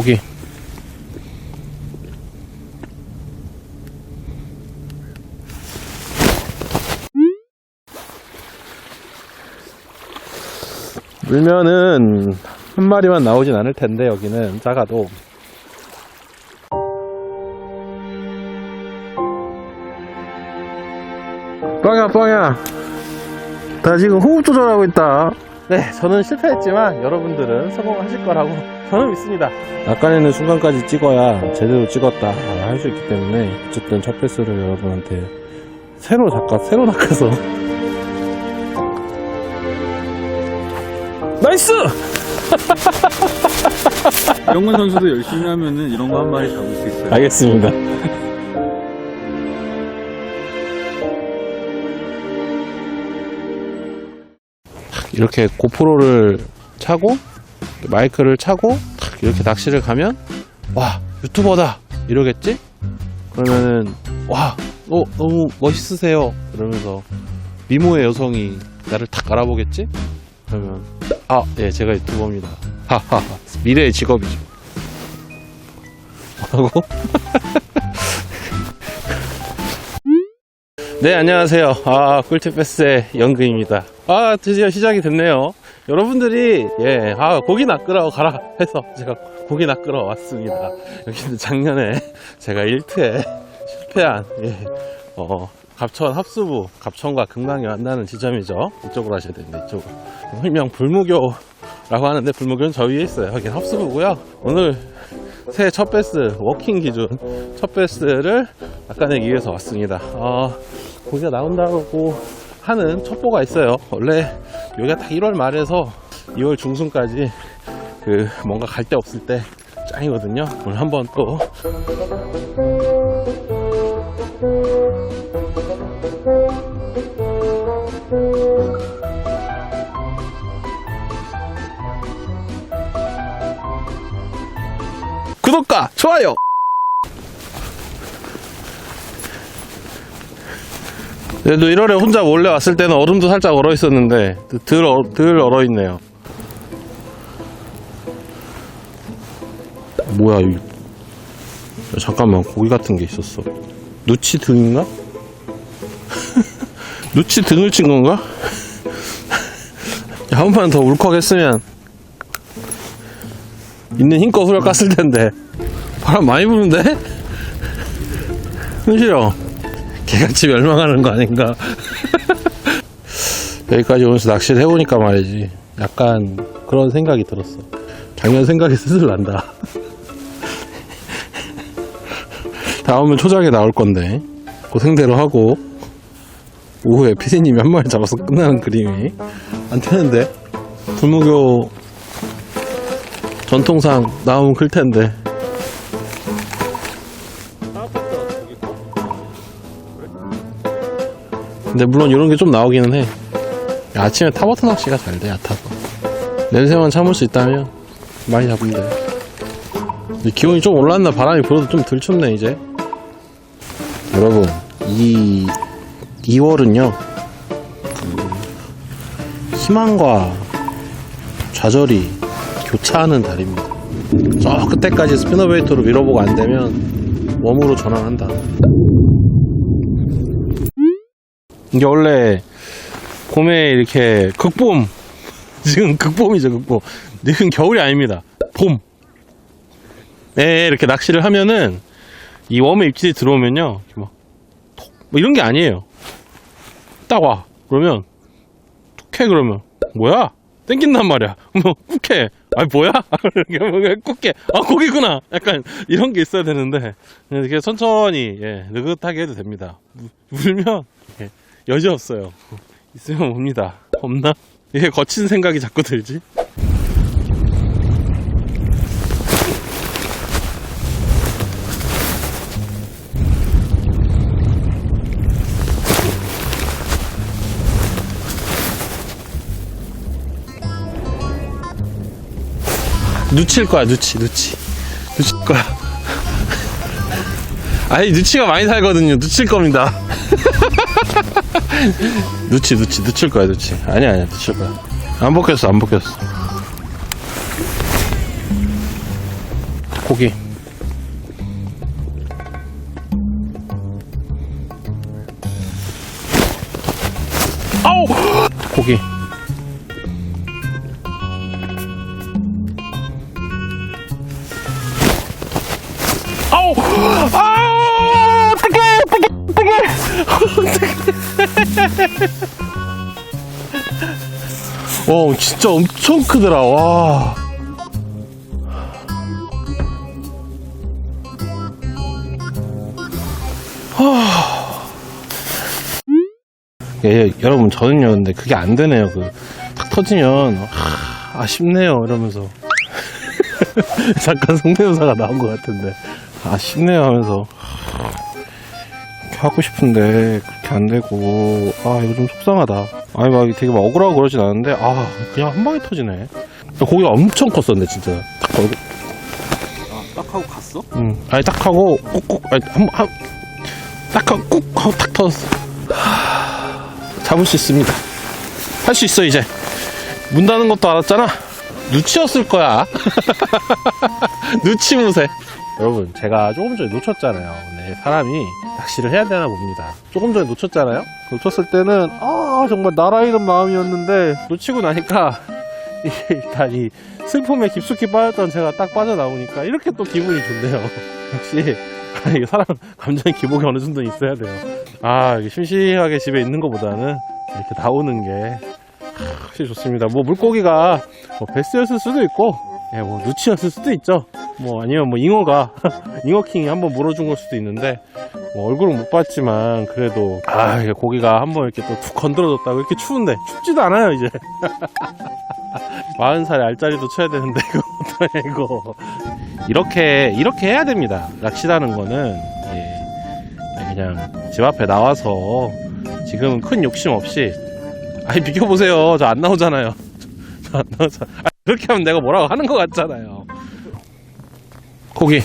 고기. 물면은 한 마리만 나오진 않을 텐데 여기는 작아도. 뻥야 뻥야. 나 지금 호흡 조절하고 있다. 네 저는 실패했지만 여러분들은 성공하실 거라고 저는 믿습니다 아까에는 순간까지 찍어야 제대로 찍었다 할 수 있기 때문에 어쨌든 첫 패스를 여러분한테 새로 낚아 새로 낚아서 나이스! 영문 선수도 열심히 하면은 이런 거 한 마리 잡을 수 있어요. 알겠습니다 이렇게 고프로를 차고 마이크를 차고 탁 이렇게 낚시를 가면 와 유튜버다 이러겠지? 그러면은 와 어, 너무 멋있으세요 그러면서 미모의 여성이 나를 탁 알아보겠지? 그러면 아 예 제가 유튜버입니다 하하하 미래의 직업이죠 뭐라고? 네, 안녕하세요. 아, 꿀팁 패스의 연근입니다. 아, 드디어 시작이 됐네요. 여러분들이, 예, 아, 고기 낚으러 가라 해서 제가 고기 낚으러 왔습니다. 여기는 작년에 제가 1트에 실패한, 예, 어, 갑천 합수부, 갑천과 금강이 만나는 지점이죠. 이쪽으로 하셔야 됩니다, 이쪽으로. 일명 불무교라고 하는데, 불무교는 저 위에 있어요. 여기 합수부고요 오늘 새해 첫 베스, 워킹 기준 첫 베스를 낚아내기 위해서 왔습니다. 어, 고기가 나온다고 하는 첩보가 있어요. 원래 여기가 딱 1월 말에서 2월 중순까지 그 뭔가 갈 데 없을 때 짱이거든요. 오늘 한번 또 구독과 좋아요 그래도 1월에 혼자 몰래 왔을 때는 얼음도 살짝 얼어 있었는데 덜, 얼- 덜 얼어 있네요. 뭐야 이 야, 잠깐만 고기 같은 게 있었어. 누치 등인가? 누치 등을 친 건가? 야, 한판더 울컥했으면 있는 힘껏 후려 깠을 텐데 바람 많이 부는데? 현실형 개같이 멸망하는 거 아닌가. 여기까지 오면서 낚시를 해보니까 말이지 약간 그런 생각이 들었어. 작년 생각이 슬슬 난다. 다음은 초장에 나올 건데 고생대로 하고 오후에 피디님이 한 마리 잡아서 끝나는 그림이 안 되는데 불무교 전통상 나오면 클 텐데 근데 물론 이런 게 좀 나오기는 해. 야, 아침에 타버터 낚시가 잘 돼, 얕아서. 냄새만 참을 수 있다면 많이 잡으면 돼. 기온이 좀 올랐나 바람이 불어도 좀 덜 춥네, 이제. 여러분, 이 2월은요, 그 희망과 좌절이 교차하는 달입니다. 저 끝에까지 스피너베이터로 밀어보고 안 되면 웜으로 전환한다. 이게 원래 봄에 이렇게 극봄 지금 극봄이죠 극봄. 지금 겨울이 아닙니다. 봄. 네, 이렇게 낚시를 하면은 이 웜의 입질이 들어오면요. 막 톡, 뭐 이런 게 아니에요. 딱 와. 그러면 툭해 그러면. 뭐야? 땡긴단 말이야. 뭐 쿡해. 아니 뭐야? 쿡해. 아 고기구나. 약간 이런 게 있어야 되는데. 이렇게 천천히 예 느긋하게 해도 됩니다. 물- 물면 예, 여지 없어요. 있으면 옵니다. 없나? 이게 거친 생각이 자꾸 들지? 누칠 거야, 누치, 누치. 누칠 거야. 아니, 누치가 많이 살거든요. 누칠 겁니다. 누치 누치 누칠 거야 누치 아니야 아니야 누칠 거야 안 벗겼어 안 벗겼어 고기. 아우! 고기. 와, 진짜 엄청 크더라, 와. 예, 여러분, 저는요, 근데 그게 안 되네요. 그, 탁 터지면, 하, 아쉽네요, 이러면서. 잠깐 성대모사가 나온 것 같은데. 아쉽네요 하면서. 하, 하고 싶은데, 그렇게 안 되고, 아, 이거 좀 속상하다. 아니, 막 되게 막 억울하고 그러진 않은데, 아, 그냥 한 방에 터지네. 고기가 엄청 컸었는데, 진짜. 딱 걸고, 아, 딱 하고 갔어? 응. 아니, 딱 하고, 꾹꾹, 아니, 한, 한, 딱 하고, 꾹 하고 탁 터졌어. 잡을 수 있습니다. 할 수 있어, 이제. 문 닫는 것도 알았잖아. 누치였을 거야. 누치 무새. 여러분, 제가 조금 전에 놓쳤잖아요. 근데 사람이 낚시를 해야 되나 봅니다. 조금 전에 놓쳤잖아요? 놓쳤을 때는, 아, 정말 날아있는 마음이었는데, 놓치고 나니까, 일단 이 슬픔에 깊숙이 빠졌던 제가 딱 빠져나오니까, 이렇게 또 기분이 좋네요. 역시, 사람 감정의 기복이 어느 정도 있어야 돼요. 아, 심심하게 집에 있는 것보다는 이렇게 나오는 게 확실히 좋습니다. 뭐 물고기가 뭐 베스였을 수도 있고, 예, 뭐 누치였을 수도 있죠. 뭐 아니면 뭐 잉어가 잉어킹이 한번 물어준 걸 수도 있는데, 뭐 얼굴은 못 봤지만 그래도 아, 이게 고기가 한번 이렇게 또 툭 건드려줬다고 이렇게 추운데 춥지도 않아요 이제. 40살에 알짜리도 쳐야 되는데 이거 이거. 이렇게 이렇게 해야 됩니다. 낚시라는 거는. 예, 그냥 집 앞에 나와서 지금 큰 욕심 없이. 아니 비켜보세요. 저 안 나오잖아요. 저 안 나오잖아. 아, 그렇게 하면 내가 뭐라고 하는 것 같잖아요. 고기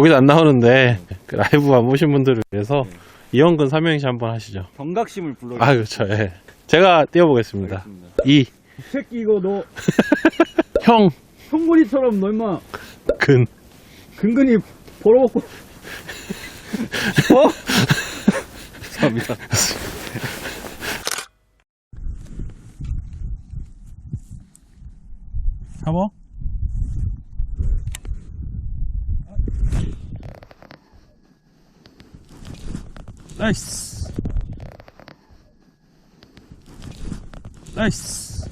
고기도 안 나오는데 그 라이브 안 보신 분들을 위해서 이현근 삼행시 한번 하시죠 경각심을 불러. 아 그렇죠 예. 제가 띄워보겠습니다 이, 이 새끼 이거 너 형, 형구리처럼 너 임마 근 근근히 벌어먹고 싶어? 감사합니다. 잡어? 나이스. 나이스.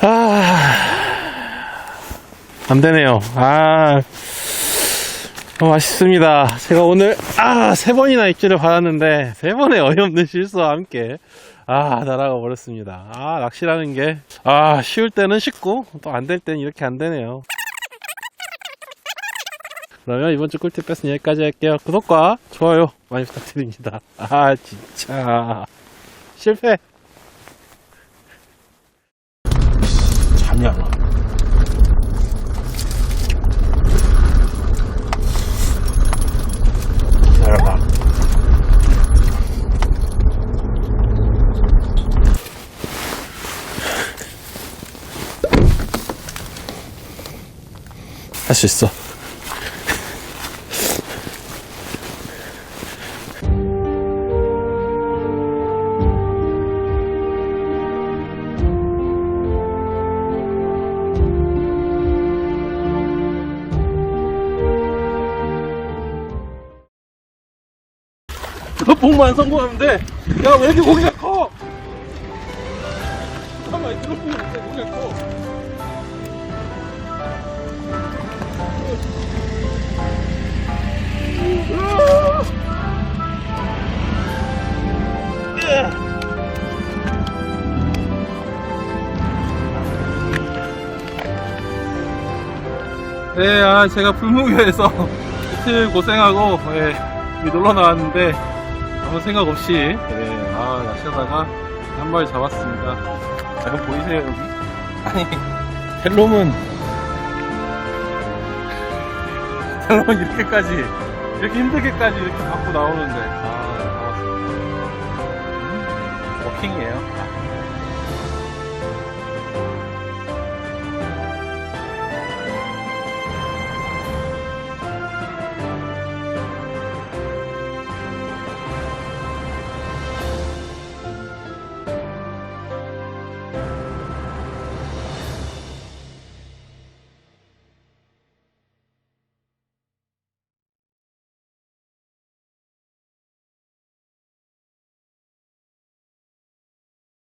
아, 안 되네요. 아, 어, 맛있습니다. 제가 오늘, 아, 세 번이나 입질을 받았는데, 세 번의 어이없는 실수와 함께, 아, 날아가 버렸습니다. 아, 낚시라는 게, 아, 쉬울 때는 쉽고, 또 안될 때는 이렇게 안 되네요. 그러면 이번 주 꿀팁 패스는 여기까지 할게요. 구독과 좋아요 많이 부탁드립니다. 아, 진짜. 실패. 잠이 안 와. 기다려봐. 할 수 있어. 복만 성공하면 돼. 야, 왜 이렇게 고기가 커? 잠깐만, 들어보면 돼. 고기가 커. 네, 아, 제가 불무교에서 이틀 고생하고, 예, 놀러 나왔는데, 아무 생각 없이, 예, 아, 낚시하다가 한 마리 잡았습니다. 여기 보이세요 여기? 아니 텔롬은 텔롬은 이렇게까지 이렇게 힘들게까지 이렇게 갖고 나오는데